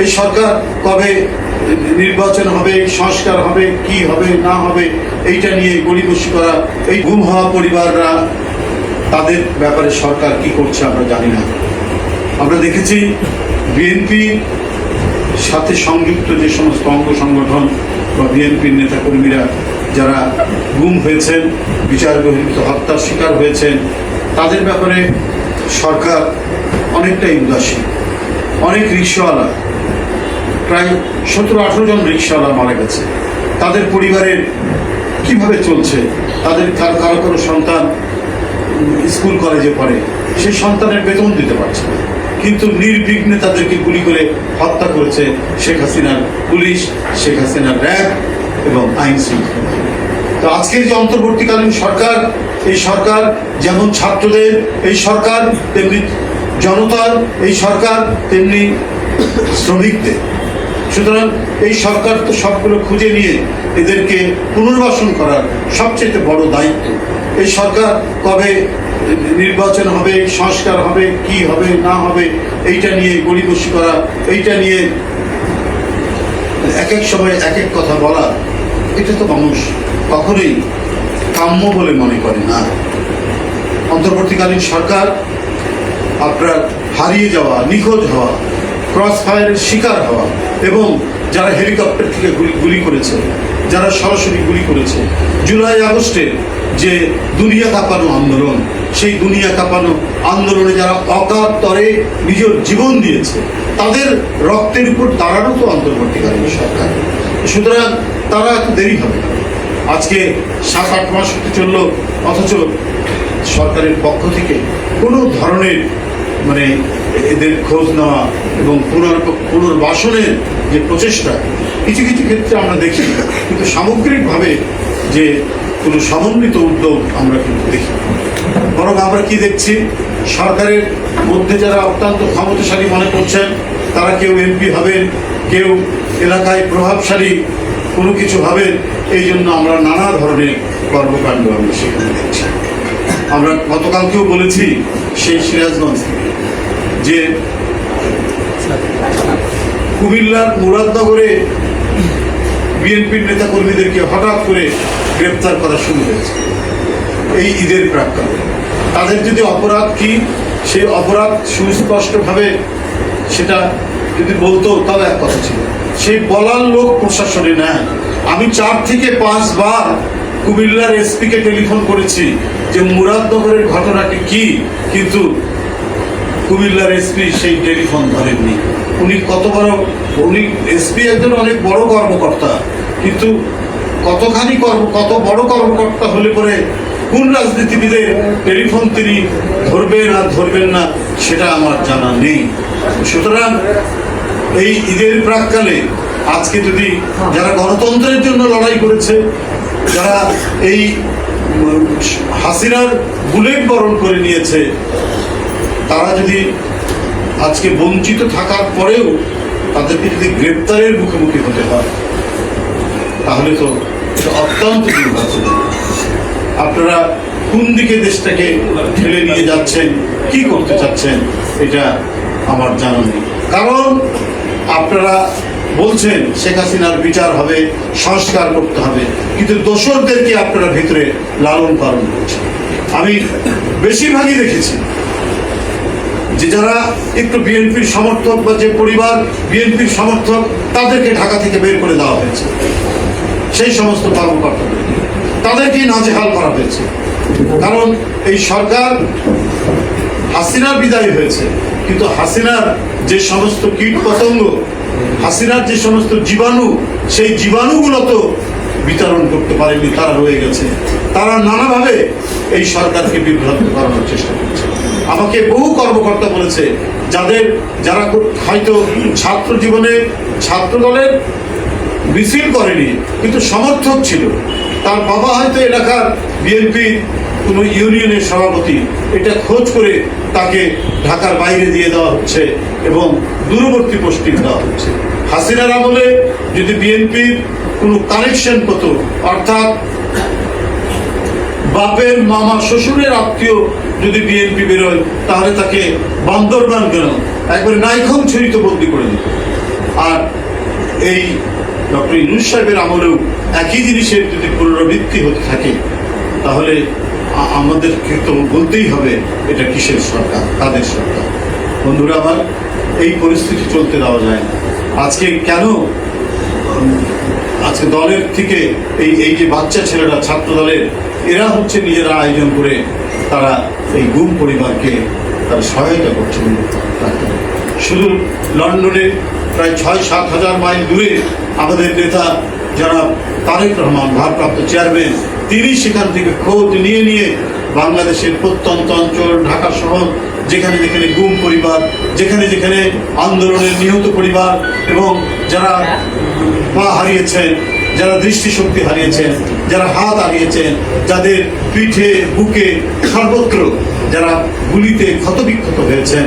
এই সরকার কবে নির্বাচন হবে, সংস্কার হবে, কি হবে, না হবে, এইটা নিয়ে গড়িবসি করা, এই গুম হওয়া পরিবাররা, তাদের ব্যাপারে সরকার কি করছে আমরা জানি না। আমরা দেখেছি বিএনপি সাথে সংযুক্ত যে সমস্ত অঙ্গ সংগঠন বা বিএনপির নেতাকর্মীরা যারা গুম হয়েছেন, বিচার বহির্ভূত হত্যার শিকার হয়েছেন, তাদের ব্যাপারে সরকার অনেকটাই উদাসীন, অনেক রিক্সাওয়ালা প্রায় সতেরো, আঠেরো জন রিক্সাওয়ালা মারা গেছে। তাদের পরিবারের কীভাবে চলছে? তাদের কার, কারও কারও সন্তান স্কুল, কলেজে পড়ে, সেই সন্তানের বেতন দিতে পারছে না। কিন্তু নির্বিঘ্নে তাদেরকে গুলি করে হত্যা করেছে শেখ হাসিনার পুলিশ, শেখ হাসিনার র্যাব এবং আইন শৃঙ্খলা। তো আজকের যে অন্তর্বর্তীকালীন সরকার, এই সরকার যেমন ছাত্রদের, এই সরকার তেমনি জনতার, এই সরকার তেমনি শ্রমিকদের। সুতরাং এই সরকার তো সবগুলো খুঁজে নিয়ে এদেরকে পুনর্বাসন করার সবচেয়ে বড় দায়িত্ব। এই সরকার কবে নির্বাচন হবে, সংস্কার হবে, কি হবে, না হবে, এইটা নিয়ে গড়িবসি করা, এইটা নিয়ে এক এক সময় এক এক কথা বলা, এটা তো মানুষ কখনোই কাম্য বলে মনে করে না। অন্তর্বর্তীকালীন সরকার আপনার হারিয়ে যাওয়া, নিখোঁজ হওয়া ক্রস ফায়ারের শিকার হওয়া এবং যারা হেলিকপ্টার থেকে গুলি করেছে, যারা সরাসরি গুলি করেছে, জুলাই আগস্টে যে দুনিয়া কাঁপানো আন্দোলন, সেই দুনিয়া কাঁপানো আন্দোলনে যারা অকাতরে নিজের জীবন দিয়েছে, তাদের রক্তের উপর দাঁড়ানো তো অন্তর্বর্তীকালীন সরকার। সুতরাং তারা এত দেরি হবে আজকে সাত আট মাস হতে চলল, অথচ সরকারের পক্ষ থেকে কোনো ধরনের মানে এদের খোঁজ নেওয়া এবং পুনর পুনর্বাসনের যে প্রচেষ্টা, কিছু কিছু ক্ষেত্রে আমরা দেখি, কিন্তু সামগ্রিকভাবে যে কোনো সমন্বিত উদ্যোগ আমরা কিন্তু দেখি বরং আমরা কি দেখছি? সরকারের মধ্যে যারা অত্যন্ত ক্ষমতাশালী মনে করছেন, তারা কেউ এমপি হবেন, কেউ এলাকায় প্রভাবশালী কোনো কিছু হবেন, এই জন্য আমরা নানা ধরনের কর্মকাণ্ড আমরা সেখানে দেখছি। আমরা গতকালকেও বলেছি সেই সিরাজগঞ্জ যে কুমিল্লার মুরাদনগরে বিএনপির নেতা কর্মীদেরকে হঠাৎ করে গ্রেপ্তার করা শুরু হয়েছে। এই ঈদের প্রাক্কালে। তাদের যদি অপরাধ কি, সেই অপরাধ সুস্পষ্টভাবে সেটা যদি বলতো তাও এক কথা ছিল। সেই বলার লোক প্রশাসনে নেয় আমি চার থেকে পাঁচবার কুমিল্লার এসপিকে টেলিফোন করেছি যে মুরাদনগরের ঘটনাটি কি, কিন্তু কুমিল্লার এসপি সেই টেলিফোন ধরেননি। উনি কত বড় উনি এসপি একজন অনেক বড় কর্মকর্তা, কিন্তু কতখানি কর্ম, কত বড় কর্মকর্তা হলে পরে কোন রাজনীতিবিদের টেলিফোন তিনি ধরবেন আর ধরবেন না, সেটা আমার জানা নেই। সুতরাং এই ঈদের প্রাককালে আজকে যদি যারা গণতন্ত্রের জন্য লড়াই করেছে যারা এই হাসিনার বুলেট বরণ করে নিয়েছে, তারা যদি আজকে বঞ্চিত থাকার পরেও তাদেরকে যদি গ্রেপ্তারের মুখোমুখি হতে হয়, তাহলে তো এটা অত্যন্ত দুর্ভাগ্যজনক আপনারা কোন দিকে দেশটাকে ঠেলে নিয়ে যাচ্ছেন, কি করতে চাচ্ছেন, এটা আমার জানা নেই। কারণ আপনারা বলছেন, শেখ হাসিনার বিচার হবে, সংস্কার করতে হবে। কিন্তু দোসরদেরকে আপনারা ভিতরে লালন পালন করছেন। আমি বেশিরভাগই দেখেছি যে যারা একটু বিএনপির সমর্থক বা যে পরিবার বিএনপির সমর্থক, তাদেরকে ঢাকা থেকে বের করে দেওয়া হয়েছে। সেই সমস্ত কর্মকর্তাদের। তাদেরকেই নাজেহাল করা হয়েছে। কারণ এই সরকার হাসিনার বিদায় হয়েছে। কিন্তু হাসিনার যে সমস্ত কীট পতঙ্গ হাসিনার যে সমস্ত জীবাণু, সেই জীবাণুগুলো তো বিতরণ করতে পারেনি, তারা রয়ে গেছে। তারা নানাভাবে এই সরকারকে বিভ্রান্ত করানোর চেষ্টা করছে। আমাকে বহু কর্মকর্তা বলেছে, যাদের, যারা হয়তো ছাত্র জীবনে ছাত্র দলের মিছিল করেনি, কিন্তু সমর্থক ছিল। তার বাবা হয়তো এলাকার বিএনপি কোনো ইউনিয়নের সভাপতি এটা খোঁজ করে তাকে ঢাকার বাইরে দিয়ে দেওয়া হচ্ছে এবং দূরবর্তী পোস্টিং দেওয়া হচ্ছে। হাসিনার আমলে যদি বিএনপির কোনো কানেকশন পেতো অর্থাৎ বাপের, মামা, শ্বশুরের আত্মীয় যদি বিএনপি বেরোয়, তাহলে তাকে বান্দরবান কেন? একবারে নাইখন ছড়িত বন্দি করে দিত। আর এই ডক্টর ইনুস সাহেবের আমলেও একই জিনিসের যদি পুনরাবৃত্তি হতে থাকে, তাহলে আমাদেরকে তো বলতেই হবে, এটা কিসের সরকার? তাদের সরকার? বন্ধুরা আমার এই পরিস্থিতি চলতে দেওয়া যায় না। আজকে কেন? আজকে দলের থেকে এই এই যে বাচ্চা ছেলেরা, ছাত্র দলের, এরা হচ্ছে নিজেরা আয়োজন করে তারা এই গুম পরিবারকে তারা সহায়তা করছে শুধু লন্ডনে প্রায় ছয় সাত হাজার মাইল দূরে আমাদের নেতা যারা তারেক রহমান, ভারপ্রাপ্ত চেয়ারম্যান তিনি সেখান থেকে খোঁজ নিয়ে নিয়ে বাংলাদেশের প্রত্যন্ত অঞ্চল, ঢাকা শহর, যেখানে যেখানে গুম পরিবার, যেখানে যেখানে আন্দোলনের নিহত পরিবার এবং যারা পা হারিয়েছেন, যারা দৃষ্টিশক্তি হারিয়েছেন, যারা হাত হারিয়েছেন, যাদের পিঠে, বুকে সর্বত্র যারা গুলিতে ক্ষতবিক্ষত হয়েছেন।